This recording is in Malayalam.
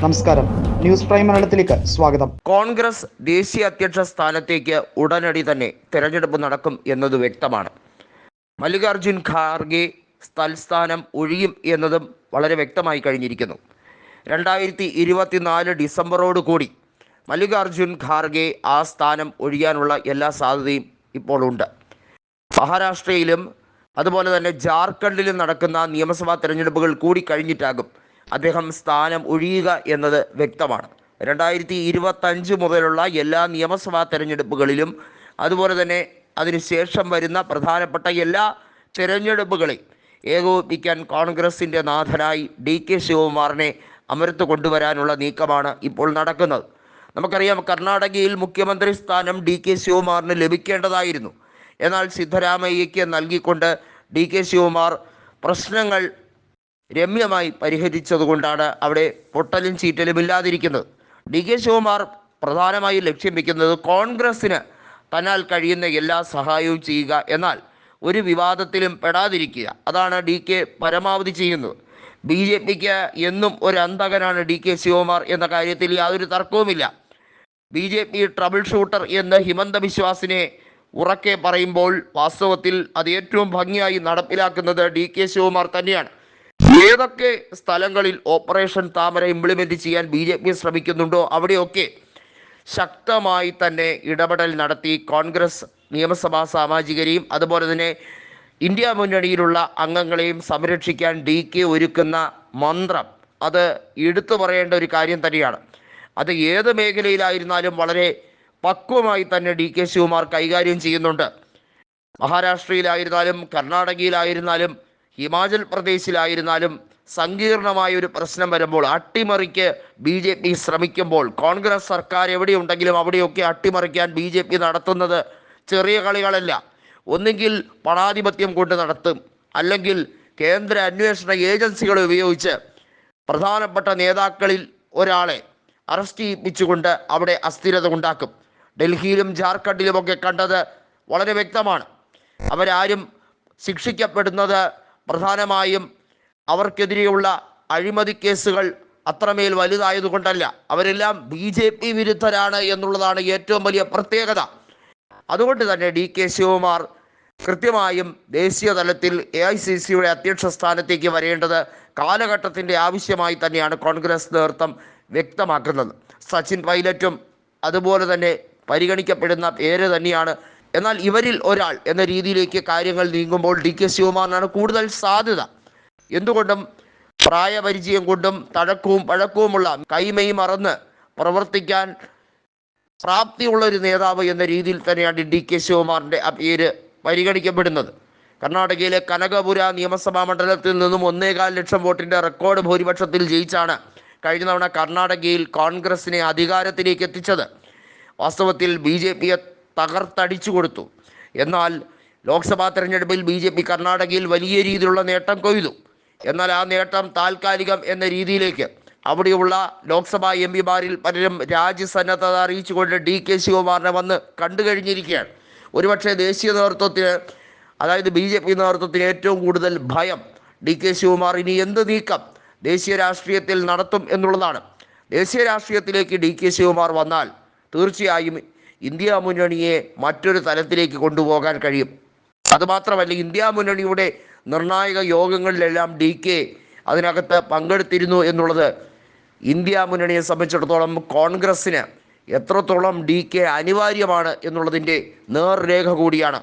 നമസ്കാരം. ന്യൂസ് പ്രൈം മലയാളത്തിലേക്ക് സ്വാഗതം. കോൺഗ്രസ് ദേശീയ അധ്യക്ഷ സ്ഥാനത്തേക്ക് ഉടനടി തന്നെ തെരഞ്ഞെടുപ്പ് നടക്കും എന്നത് വ്യക്തമാണ്. മല്ലികാർജുൻ ഖാർഗെ തൽസ്ഥാനം ഒഴിയും എന്നതും വളരെ വ്യക്തമായി കഴിഞ്ഞിരിക്കുന്നു. രണ്ടായിരത്തി ഇരുപത്തിനാല് ഡിസംബറോട് കൂടി മല്ലികാർജുൻ ഖാർഗെ ആ സ്ഥാനം ഒഴിയാനുള്ള എല്ലാ സാധ്യതയും ഇപ്പോൾ ഉണ്ട്. മഹാരാഷ്ട്രയിലും അതുപോലെ തന്നെ ജാർഖണ്ഡിലും നടക്കുന്ന നിയമസഭാ തെരഞ്ഞെടുപ്പുകൾ കൂടി കഴിഞ്ഞിട്ടാകും അദ്ദേഹം സ്ഥാനം ഒഴിയുക എന്നത് വ്യക്തമാണ്. രണ്ടായിരത്തി ഇരുപത്തഞ്ച് മുതലുള്ള എല്ലാ നിയമസഭാ തെരഞ്ഞെടുപ്പുകളിലും അതുപോലെ തന്നെ അതിനുശേഷം വരുന്ന പ്രധാനപ്പെട്ട എല്ലാ തെരഞ്ഞെടുപ്പുകളെയും ഏകോപിപ്പിക്കാൻ കോൺഗ്രസിന്റെ നാഥനായി ഡി കെ ശിവകുമാറിനെ അമരത്ത് കൊണ്ടുവരാനുള്ള നീക്കമാണ് ഇപ്പോൾ നടക്കുന്നത്. നമുക്കറിയാം കർണാടകയിൽ മുഖ്യമന്ത്രി സ്ഥാനം ഡി കെ ശിവകുമാറിന് ലഭിക്കേണ്ടതായിരുന്നു. എന്നാൽ സിദ്ധരാമയ്യയ്ക്ക് നൽകിക്കൊണ്ട് ഡി കെ ശിവകുമാർ പ്രശ്നങ്ങൾ രമ്യമായി പരിഹരിച്ചതുകൊണ്ടാണ് അവിടെ പൊട്ടലും ചീറ്റലും ഇല്ലാതിരിക്കുന്നത്. ഡി കെ ശിവകുമാർ പ്രധാനമായും ലക്ഷ്യം വയ്ക്കുന്നത് കോൺഗ്രസ്സിന് തന്നാൽ കഴിയുന്ന എല്ലാ സഹായവും ചെയ്യുക എന്നാൽ ഒരു വിവാദത്തിലും പെടാതിരിക്കുക. അതാണ് ഡി കെ പരമാവധി ചെയ്യുന്നത്. ബി ജെ പിക്ക് എന്നും ഒരു അന്തകനാണ് ഡി കെ ശിവകുമാർ എന്ന കാര്യത്തിൽ യാതൊരു തർക്കവുമില്ല. B J P trouble shooter എന്ന് ഹിമന്ത ബിശ്വാസിനെ ഉറക്കെ പറയുമ്പോൾ വാസ്തവത്തിൽ അത് ഏറ്റവും ഭംഗിയായി നടപ്പിലാക്കുന്നത് ഡി കെ ശിവകുമാർ തന്നെയാണ്. ഏതൊക്കെ സ്ഥലങ്ങളിൽ ഓപ്പറേഷൻ താമര ഇംപ്ലിമെന്റ് ചെയ്യാൻ ബി ജെ പി ശ്രമിക്കുന്നുണ്ടോ? അവിടെയൊക്കെ ശക്തമായി തന്നെ ഇടപെടൽ നടത്തി കോൺഗ്രസ് നിയമസഭാ സാമാജികരെയും അതുപോലെ തന്നെ ഇന്ത്യ മുന്നണിയിലുള്ള അംഗങ്ങളെയും സംരക്ഷിക്കാൻ ഡി കെ ഒരുക്കുന്ന മന്ത്രം. അത് എടുത്തു പറയേണ്ട ഒരു കാര്യം തന്നെയാണ്. അത് ഏത് മേഖലയിലായിരുന്നാലും വളരെ പക്വമായി തന്നെ ഡി കെ ശിവകുമാർ കൈകാര്യം ചെയ്യുന്നുണ്ട്. മഹാരാഷ്ട്രയിലായിരുന്നാലും കർണാടകയിലായിരുന്നാലും ഹിമാചൽ പ്രദേശിലായിരുന്നാലും സങ്കീർണമായ ഒരു പ്രശ്നം വരുമ്പോൾ അട്ടിമറിക്ക് ബി ജെ പി ശ്രമിക്കുമ്പോൾ കോൺഗ്രസ് സർക്കാർ എവിടെയുണ്ടെങ്കിലും അവിടെയൊക്കെ അട്ടിമറിക്കാൻ ബി ജെ പി നടത്തുന്നത് ചെറിയ കളികളല്ല. ഒന്നുകിൽ പണാധിപത്യം കൊണ്ട് നടത്തും. അല്ലെങ്കിൽ കേന്ദ്ര അന്വേഷണ ഏജൻസികളെ ഉപയോഗിച്ച് പ്രധാനപ്പെട്ട നേതാക്കളിൽ ഒരാളെ അറസ്റ്റ് ചെയ്യിപ്പിച്ചുകൊണ്ട് അവിടെ അസ്ഥിരത ഉണ്ടാക്കും. ഡൽഹിയിലും ജാർഖണ്ഡിലുമൊക്കെ കണ്ടത് വളരെ വ്യക്തമാണ്. അവരാരും ശിക്ഷിക്കപ്പെടുന്നത് പ്രധാനമായും അവർക്കെതിരെയുള്ള അഴിമതി കേസുകൾ അത്രമേൽ വലുതായതുകൊണ്ടല്ല. അവരെല്ലാം ബി ജെ പി വിരുദ്ധരാണ് എന്നുള്ളതാണ് ഏറ്റവും വലിയ പ്രത്യേകത. അതുകൊണ്ട് തന്നെ ഡി കെ ശിവകുമാർ കൃത്യമായും ദേശീയ തലത്തിൽ എ ഐ സി സിയുടെ അധ്യക്ഷ സ്ഥാനത്തേക്ക് വരേണ്ടത് കാലഘട്ടത്തിന്റെ ആവശ്യമായി തന്നെയാണ് കോൺഗ്രസ് നേതൃത്വം വ്യക്തമാക്കുന്നത്. സച്ചിൻ പൈലറ്റും അതുപോലെ തന്നെ പരിഗണിക്കപ്പെടുന്ന പേര് തന്നെയാണ് എന്നാൽ ഇവരിൽ ഒരാൾ എന്ന രീതിയിലേക്ക് കാര്യങ്ങൾ നീങ്ങുമ്പോൾ ഡി കെ ശിവകുമാറിനാണ് കൂടുതൽ സാധ്യത. എന്തുകൊണ്ടും പ്രായപരിചയം കൊണ്ടും തഴക്കവും പഴക്കവുമുള്ള കൈമൈ മറന്ന് പ്രവർത്തിക്കാൻ പ്രാപ്തിയുള്ള ഒരു നേതാവ് എന്ന രീതിയിൽ തന്നെയാണ് ഡി കെ ശിവകുമാറിന്റെ പേര് പരിഗണിക്കപ്പെടുന്നത്. കർണാടകയിലെ കനകപുര നിയമസഭാ മണ്ഡലത്തിൽ നിന്നും ഒന്നേകാൽ ലക്ഷം വോട്ടിന്റെ റെക്കോർഡ് ഭൂരിപക്ഷത്തിൽ ജയിച്ചാണ് കഴിഞ്ഞ തവണ കർണാടകയിൽ കോൺഗ്രസിനെ അധികാരത്തിലേക്ക് എത്തിച്ചത്. വാസ്തവത്തിൽ ബി ജെ പിയെ തകർത്തടിച്ചു കൊടുത്തു. എന്നാൽ ലോക്സഭാ തെരഞ്ഞെടുപ്പിൽ ബി ജെ പി കർണാടകയിൽ വലിയ രീതിയിലുള്ള നേട്ടം കൊയ്തു. എന്നാൽ ആ നേട്ടം താൽക്കാലികം എന്ന രീതിയിലേക്ക് അവിടെയുള്ള ലോക്സഭാ എം പിമാരിൽ പലരും രാജ്യസന്നദ്ധത അറിയിച്ചുകൊണ്ട് ഡി കെ ശിവകുമാറിനെ വന്ന് കണ്ടു കഴിഞ്ഞിരിക്കുകയാണ്. ഒരുപക്ഷെ ദേശീയ നേതൃത്വത്തിന് അതായത് ബി ജെ പി നേതൃത്വത്തിന് ഏറ്റവും കൂടുതൽ ഭയം ഡി കെ ശിവകുമാർ ഇനി എന്ത് നീക്കം ദേശീയ രാഷ്ട്രീയത്തിൽ നടത്തും എന്നുള്ളതാണ്. ദേശീയ രാഷ്ട്രീയത്തിലേക്ക് ഡി കെ ശിവകുമാർ വന്നാൽ തീർച്ചയായും ഇന്ത്യ മുന്നണിയെ മറ്റൊരു തലത്തിലേക്ക് കൊണ്ടുപോകാൻ കഴിയും. അതുമാത്രമല്ല ഇന്ത്യ മുന്നണിയുടെ നിർണായക യോഗങ്ങളിലെല്ലാം ഡി കെ അതിനകത്ത് പങ്കെടുത്തിരുന്നു എന്നുള്ളത് ഇന്ത്യ മുന്നണിയെ സംബന്ധിച്ചിടത്തോളം കോൺഗ്രസ്സിന് എത്രത്തോളം ഡി കെ അനിവാര്യമാണ് എന്നുള്ളതിന്റെ നേർരേഖ കൂടിയാണ്.